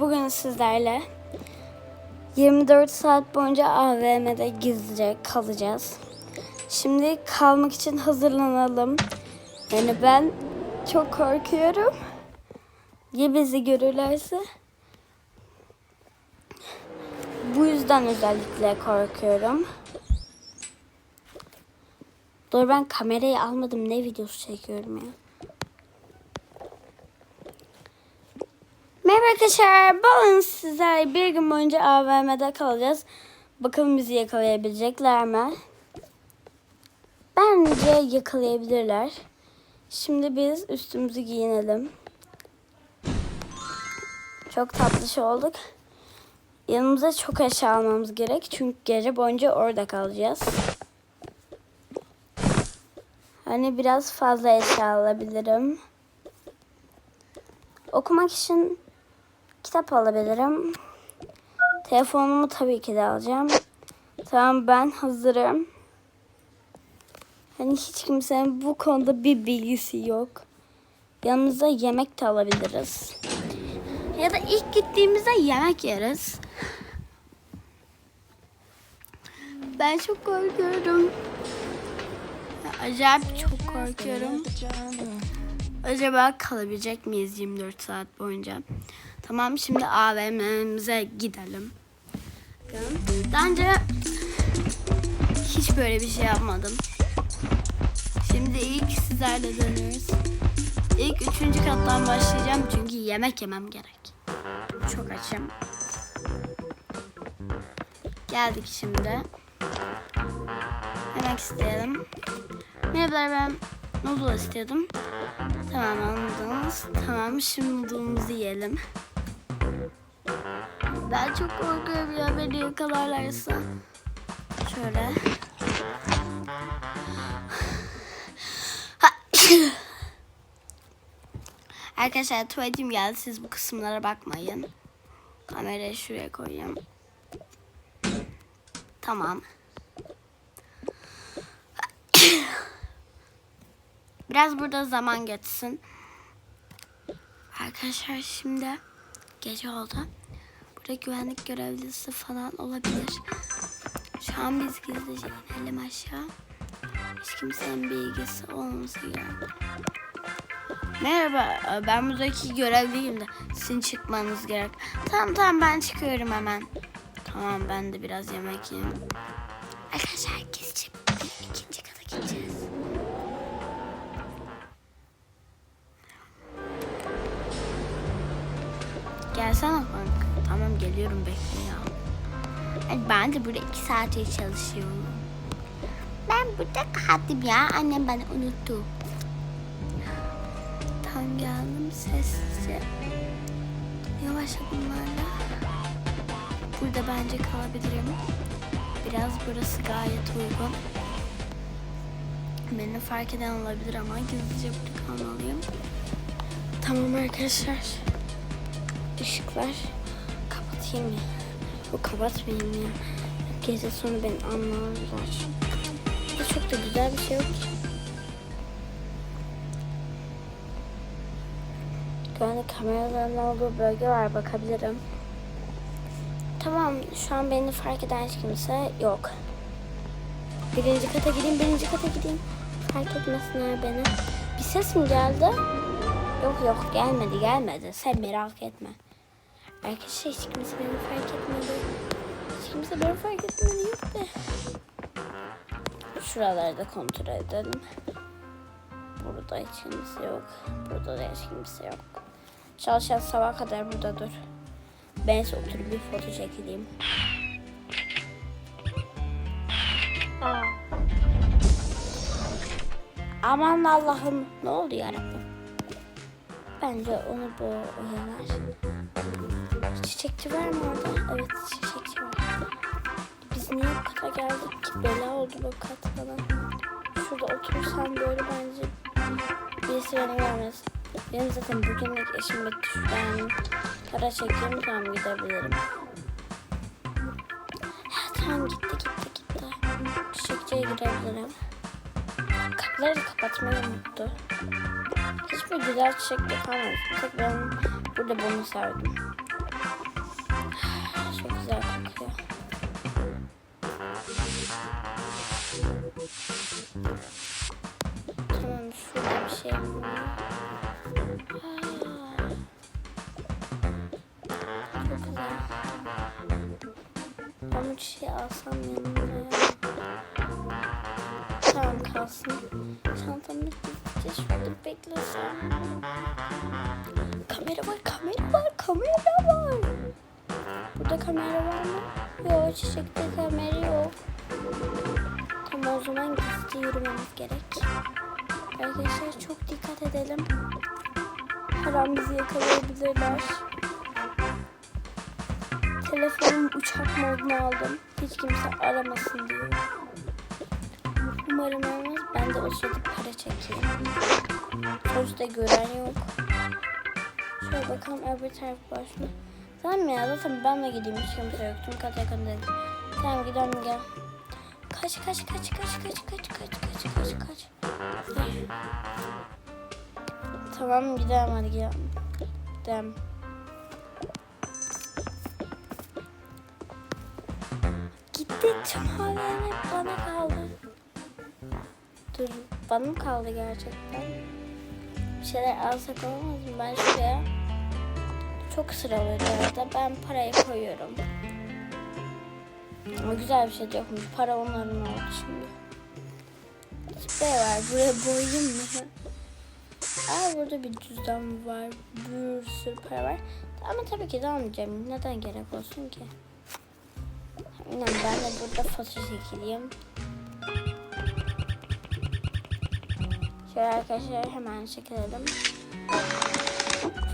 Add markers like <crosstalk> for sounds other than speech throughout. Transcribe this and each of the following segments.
bugün sizlerle 24 saat boyunca AVM'de gizlice kalacağız. Şimdi kalmak için hazırlanalım. Yani ben çok korkuyorum. Ya bizi görürlerse? Bu yüzden özellikle korkuyorum. Dur ben kamerayı almadım. Ne videosu çekiyorum ya. Merhaba arkadaşlar. Bugün sizler bir gün boyunca AVM'de kalacağız. Bakalım bizi yakalayabilecekler mi? Bence yakalayabilirler. Şimdi biz üstümüzü giyinelim. Çok tatlış olduk. Yanımıza çok eşya almamız gerek. Çünkü gece boyunca orada kalacağız. Hani biraz fazla eşya alabilirim. Okumak için kitap alabilirim. Telefonumu tabii ki de alacağım. Tamam ben hazırım. Hani hiç kimsenin bu konuda bir bilgisi yok. Yanımıza yemek de alabiliriz. Ya da ilk gittiğimizde yemek yeriz. Ben çok korkuyorum. Acayip çok korkuyorum. Acaba kalabilecek miyiz 24 saat boyunca? Tamam şimdi AVM'mize gidelim. Önce hiç böyle bir şey yapmadım. Şimdi ilk sizlerle dönüyoruz. İlk üçüncü kattan başlayacağım çünkü yemek yemem gerek. Çok açım. Geldik şimdi. Yemek isteyelim. Merhabalar ben noodle istiyordum. Tamam anladınız. Tamam şimdi noodle'ımızı yiyelim. Ben çok korkuyorum ya beni yakalarlarsa. Şöyle. <laughs> Arkadaşlar tuvaletim geldi. Siz bu kısımlara bakmayın. Kamerayı şuraya koyayım. Tamam. Biraz burada zaman geçsin. Arkadaşlar şimdi gece oldu. Burada güvenlik görevlisi falan olabilir. Şu an biz gizlice inelim aşağı. Hiç kimsenin bilgisi olmaması gerek. Merhaba, ben buradaki görevliyim de sizin çıkmanız gerek. Tamam tamam ben çıkıyorum hemen. Tamam ben de biraz yemek yiyeyim. Arkadaşlar Gelsene kanka. Tamam geliyorum bekle ya. Ay, Ben de burada iki saattir çalışıyorum. Ben burada kaldım ya. Annem beni unuttu. Tam geldim sessizce. Yavaş adımlarla. Burada bence kalabilirim. Biraz burası gayet uygun. Beni fark eden olabilir ama gizlice burada kalmalıyım. Tamam arkadaşlar. Işıklar kapatayım ya. Bu kapatmayayım ya. Gece sonu beni anlarlar. Burada çok da güzel bir şey yok ki. Güvenlik kameralarının olduğu bölge var bakabilirim. Tamam şu an beni fark eden hiç kimse yok. Birinci kata gideyim, birinci kata gideyim. Fark etmesinler beni. Bir ses mi geldi? Yok yok gelmedi gelmedi. Sen merak etme. Arkadaşlar hiç kimse beni fark etmedi. Hiç kimse beni fark etmedi yok be. Şuraları da kontrol edelim. Burada hiç kimse yok. Burada da hiç kimse yok. Çalışan sabah kadar burada dur. Ben ise oturup bir foto çekileyim. Aa. Aman Allah'ım ne oldu yarabbim? Bence onu bu uyanar. Çiçekçi var mı orada? Evet çiçekçi var. Biz niye bu kata geldik ki? Bela oldu bu kat falan. Şurada otursam böyle bence birisi beni görmez. Benim zaten bugünlük işim bitti. Şuradan para çekeyim tamam gidebilirim. Ha, tamam gitti gitti gitti. Çiçekçiye gidebilirim. Kapıları kapatmayı unuttu. Hiçbir güzel çiçek. Bir tek ben burada bunu çok güzel kokuyor. Tamam şurada bir şey. Çok güzel. Ben bir şey alsam yanımda ya. Tamam kalsın. Çantam bitti. Şurada beklesem. Kamera var, kamera var, kamera var. Burada kamera var mı? Yok, çiçekte kamera yok. Tamam o zaman gizli yürümemiz gerek. Arkadaşlar çok dikkat edelim. Her an bizi yakalayabilirler. Telefonum uçak moduna aldım. Hiç kimse aramasın diye. Umarım aramaz. Ben de o sırada para çekeyim. Sonuçta gören yok. Şöyle bakalım öbür taraf boş mu? Tamam ya zaten ben de gideyim hiç kimse yok. Tüm kat yakın dedim. Tamam gidelim gel. Kaç kaç kaç kaç kaç kaç kaç kaç kaç kaç. Tamam gidelim hadi gidelim. Gidelim. Gitti tüm haberler bana kaldı. Dur bana mı kaldı gerçekten? Bir şeyler alsak olmaz mı? Ben şuraya çok sıra var arada. Ben parayı koyuyorum. Ama güzel bir şey yokmuş. Para onların oldu şimdi. Sprey var. Buraya boyayayım mı? Aa burada bir cüzdan var. Bir sürü para var. Ama tabii ki de almayacağım. Neden gerek olsun ki? Aynen ben de burada foto çekileyim. Şöyle arkadaşlar hemen çekelim.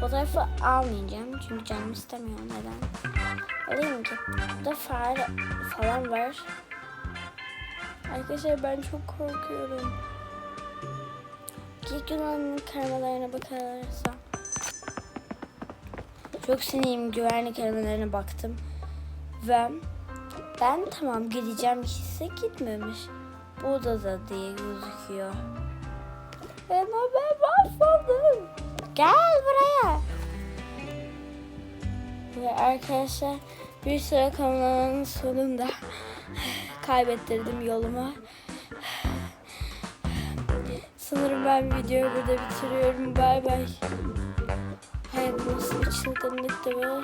Fotoğrafı almayacağım çünkü canım istemiyor. Neden? Alayım ki. Burada fare falan var. Arkadaşlar ben çok korkuyorum. İlk Yunan'ın karmalarına bakarsa. Çok sinirliyim güvenlik arabalarına baktım. Ve ben tamam gideceğim hisse gitmemiş. Bu odada diye gözüküyor. Ben mahvoldum. Gel buraya. Ve arkadaşlar bir süre kalmanın sonunda kaybettirdim yolumu. Sanırım ben videoyu burada bitiriyorum. Bay bay. Bu nasıl bir çılgınlıktı bu.